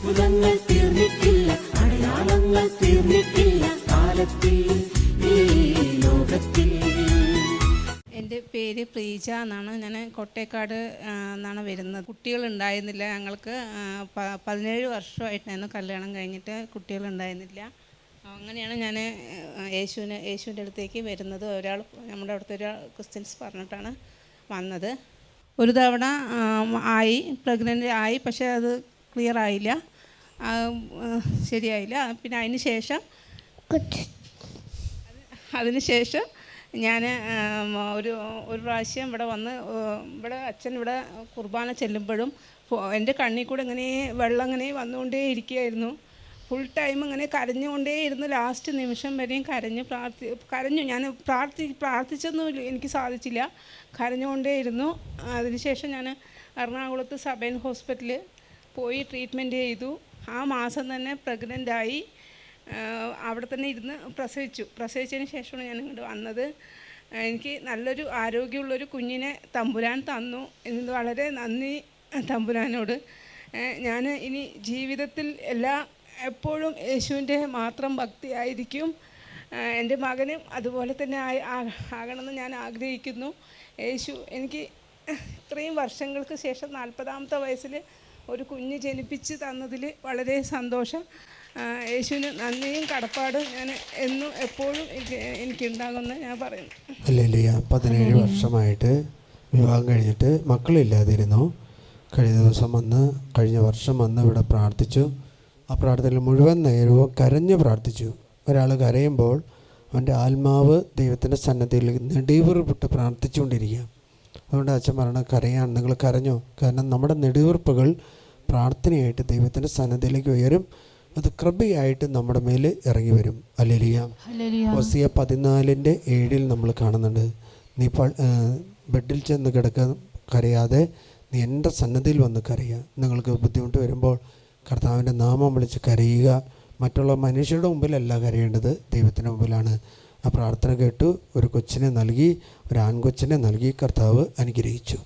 അത്ഭുതങ്ങൾ തീർന്നിട്ടില്ല അടയാളങ്ങൾ തീർന്നിട്ടില്ല കാലത്തിൽ എന്റെ പേര് പ്രീജ എന്നാണ്. ഞാൻ കൊട്ടേക്കാട് എന്നാണ് വരുന്നത്. കുട്ടികൾ കുട്ടികളുണ്ടായിരുന്നില്ല. ഞങ്ങൾക്ക് പതിനേഴ് വർഷമായിട്ടായിരുന്നു കല്യാണം കഴിഞ്ഞിട്ട് കുട്ടികൾ കുട്ടികളുണ്ടായിരുന്നില്ല. അങ്ങനെയാണ് ഞാൻ യേശുവിനെ യേശുവിന്റെ അടുത്തേക്ക് വരുന്നത്. ഒരാൾ നമ്മുടെ അവിടുത്തെ ഒരാൾ ക്രിസ്ത്യൻസ് പറഞ്ഞിട്ടാണ് വന്നത്. ഒരു തവണ ആയി പ്രഗ്നന്റ് ആയി. പക്ഷേ അത് ക്ലിയർ ആയില്ല. ശരിയായില്ല. പിന്നെ അതിന് ശേഷം അതിനുശേഷം ഞാൻ ഒരു ഒരു പ്രാവശ്യം ഇവിടെ വന്ന് ഇവിടെ അച്ഛൻ ഇവിടെ കുർബാന ചെല്ലുമ്പോഴും എന്റെ കണ്ണിൽ കൂടെ ഇങ്ങനെ വെള്ളം ഇങ്ങനെ വന്നുകൊണ്ടേ ഇരിക്കുകയായിരുന്നു. ഫുൾ ടൈം ഇങ്ങനെ കരഞ്ഞുകൊണ്ടേ ഇരുന്ന് ലാസ്റ്റ് നിമിഷം വരെയും കരഞ്ഞ് പ്രാർത്ഥി കരഞ്ഞു. ഞാൻ പ്രാർത്ഥി പ്രാർത്ഥിച്ചൊന്നും എനിക്ക് സാധിച്ചില്ല. കരഞ്ഞുകൊണ്ടേ ഇരുന്നു. അതിനുശേഷം ഞാൻ എറണാകുളത്ത് സബൈൻ ഹോസ്പിറ്റലിൽ പോയി ട്രീറ്റ്മെന്റ് ചെയ്തു. ആ മാസം തന്നെ പ്രഗ്നന്റായി അവിടെ തന്നെ ഇരുന്ന് പ്രസവിച്ചു. പ്രസവിച്ചതിന് ശേഷമാണ് ഞാൻ ഇങ്ങോട്ട് വന്നത്. എനിക്ക് നല്ലൊരു ആരോഗ്യമുള്ളൊരു കുഞ്ഞിനെ തമ്പുരാൻ തന്നു എന്നത് വളരെ നന്ദി തമ്പുരാനോട്. ഞാൻ ഇനി ജീവിതത്തിൽ എല്ലാ എപ്പോഴും യേശുവിന്റെ മാത്രം ഭക്തിയായിരിക്കും. എന്റെ മകനും അതുപോലെ തന്നെ ആകണമെന്ന് ഞാൻ ആഗ്രഹിക്കുന്നു. യേശു എനിക്ക് ഇത്രയും വർഷങ്ങൾക്ക് ശേഷം നാൽപ്പതാമത്തെ വയസ്സിൽ ഒരു കുഞ്ഞ് ജനിപ്പിച്ച് തന്നതിൽ വളരെ സന്തോഷം. യേശുവിന് നന്ദിയും കടപ്പാടും ഞാൻ എന്നും എപ്പോഴും എനിക്ക് എനിക്കുണ്ടാകുമെന്ന് ഞാൻ പറയുന്നു. അല്ലേലിയ പതിനേഴ് വർഷമായിട്ട് വിവാഹം കഴിഞ്ഞിട്ട് മക്കളില്ലാതിരുന്നു. കഴിഞ്ഞ ദിവസം വന്ന് കഴിഞ്ഞ വർഷം വന്ന് ഇവിടെ പ്രാർത്ഥിച്ചു. ആ പ്രാർത്ഥനയിൽ മുഴുവൻ നേരവും കരഞ്ഞ് പ്രാർത്ഥിച്ചു. ഒരാൾ കരയുമ്പോൾ അവന്റെ ആത്മാവ് ദൈവത്തിന്റെ സന്നദ്ധയിൽ വിട്ട് പ്രാർത്ഥിച്ചുകൊണ്ടിരിക്കുക അതുകൊണ്ട് അച്ഛൻ പറയണം കരയാൻ നിങ്ങൾ കരഞ്ഞോ? കാരണം നമ്മുടെ നെടുവീർപ്പുകൾ പ്രാർത്ഥനയായിട്ട് ദൈവത്തിന്റെ സന്നദ്ധയിലേക്ക് ഉയരും. അത് കൃപയായിട്ട് നമ്മുടെ മേൽ ഇറങ്ങി വരും. അല്ലേലിയ ഒസിയ പതിനാലിന്റെ ഏഴിൽ നമ്മൾ കാണുന്നുണ്ട്. നീ ബെഡിൽ ചെന്ന് കിടക്കാൻ കരയാതെ നീ എന്റെ സന്നദ്ധയിൽ വന്ന് കരയുക. നിങ്ങൾക്ക് ബുദ്ധിമുട്ട് വരുമ്പോൾ കർത്താവിന്റെ നാമം വിളിച്ച് കരയുക. മറ്റുള്ള മനുഷ്യരുടെ മുമ്പിലല്ല കരയേണ്ടത്. ദൈവത്തിന്റെ മുമ്പിലാണ്. ആ പ്രാർത്ഥന കേട്ടു. ഒരു കൊച്ചിനെ നൽകി ഒരു ആൺകൊച്ചിനെ നൽകി കർത്താവ് അനുഗ്രഹിച്ചു.